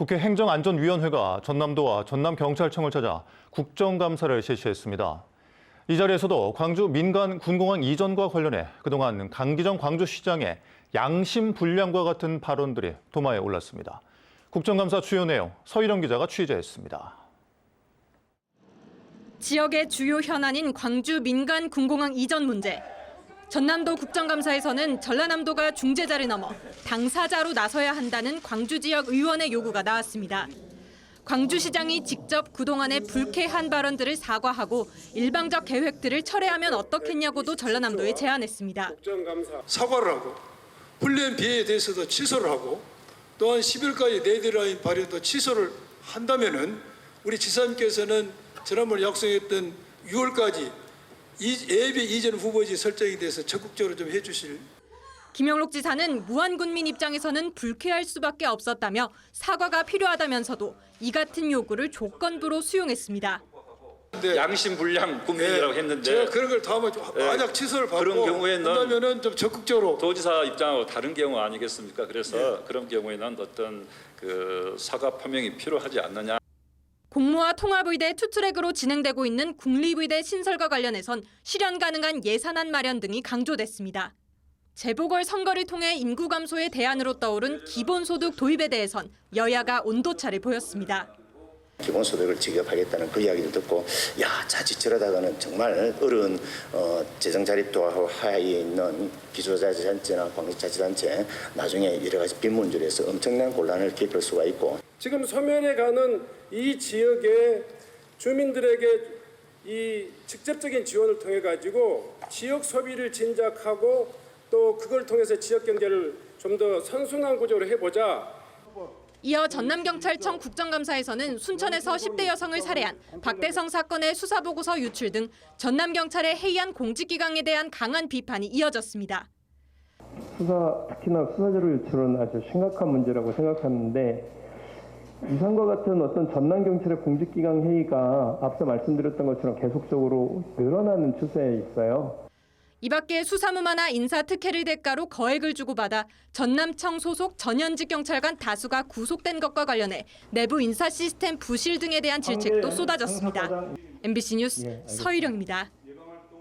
국회 행정안전위원회가 전남도와 전남경찰청을 찾아 국정감사를 실시했습니다. 이 자리에서도 광주 민간 군공항 이전과 관련해 그동안 강기정 광주시장의 양심 불량과 같은 발언들이 도마에 올랐습니다. 국정감사 주요 내용 서희령 기자가 취재했습니다. 지역의 주요 현안인 광주 민간 군공항 이전 문제. 전남도 국정감사에서는 전라남도가 중재자를 넘어 당사자로 나서야 한다는 광주 지역 의원의 요구가 나왔습니다. 광주시장이 직접 그동안의 불쾌한 발언들을 사과하고 일방적 계획들을 철회하면 어떻겠냐고도 전라남도에 제안했습니다. 사과를 하고 훈련 비에 대해서도 취소를 하고 또한 10일까지 데드라인 발효도 취소를 한다면은 우리 지사님께서는 지난번에 약속했던 6월까지 이 예비 이전 후보지 설정에 대해서 적극적으로 좀 해주실 김영록 지사는 무안군민 입장에서는 불쾌할 수밖에 없었다며 사과가 필요하다면서도 이 같은 요구를 조건부로 수용했습니다. 근데 양심 불량 국민이라고 예, 했는데 제가 그런 걸 다음에 좀 예, 만약 취소를 받고 그런 경우에는 한다면은 좀 적극적으로 도지사 입장하고 다른 경우 아니겠습니까? 그래서 그런 경우에는 어떤 그 사과 표명이 필요하지 않느냐. 공무와 통합의대 투트랙으로 진행되고 있는 국립의대 신설과 관련해선 실현 가능한 예산안 마련 등이 강조됐습니다. 재보궐 선거를 통해 인구 감소의 대안으로 떠오른 기본소득 도입에 대해선 여야가 온도차를 보였습니다. 기본소득을 지급하겠다는 그 이야기를 듣고 야 자칫 저러다가는 정말 어려운 어, 재정 자립도 하에 있는 기초자치단체나 광역자치단체 나중에 여러 가지 빈문율에 서 엄청난 곤란을 겪을 수가 있고 지금 서면에 가는 이 지역의 주민들에게 이 직접적인 지원을 통해 가지고 지역 소비를 진작하고 또 그걸 통해서 지역 경제를 좀 더 선순환 구조로 해보자. 이어 전남경찰청 국정감사에서는 순천에서 10대 여성을 살해한 박대성 사건의 수사보고서 유출 등 전남경찰의 해이한 공직기강에 대한 강한 비판이 이어졌습니다. 수사 특히나 수사자료 유출은 아주 심각한 문제라고 생각하는데 이상과 같은 어떤 전남 경찰의 공직기강 회의가 앞서 말씀드렸던 것처럼 계속적으로 늘어나는 추세에 있어요. 이 밖에 수사무마나 인사 특혜를 대가로 거액을 주고받아 전남청 소속 전현직 경찰관 다수가 구속된 것과 관련해 내부 인사 시스템 부실 등에 대한 질책도 쏟아졌습니다. MBC 뉴스 서희령입니다.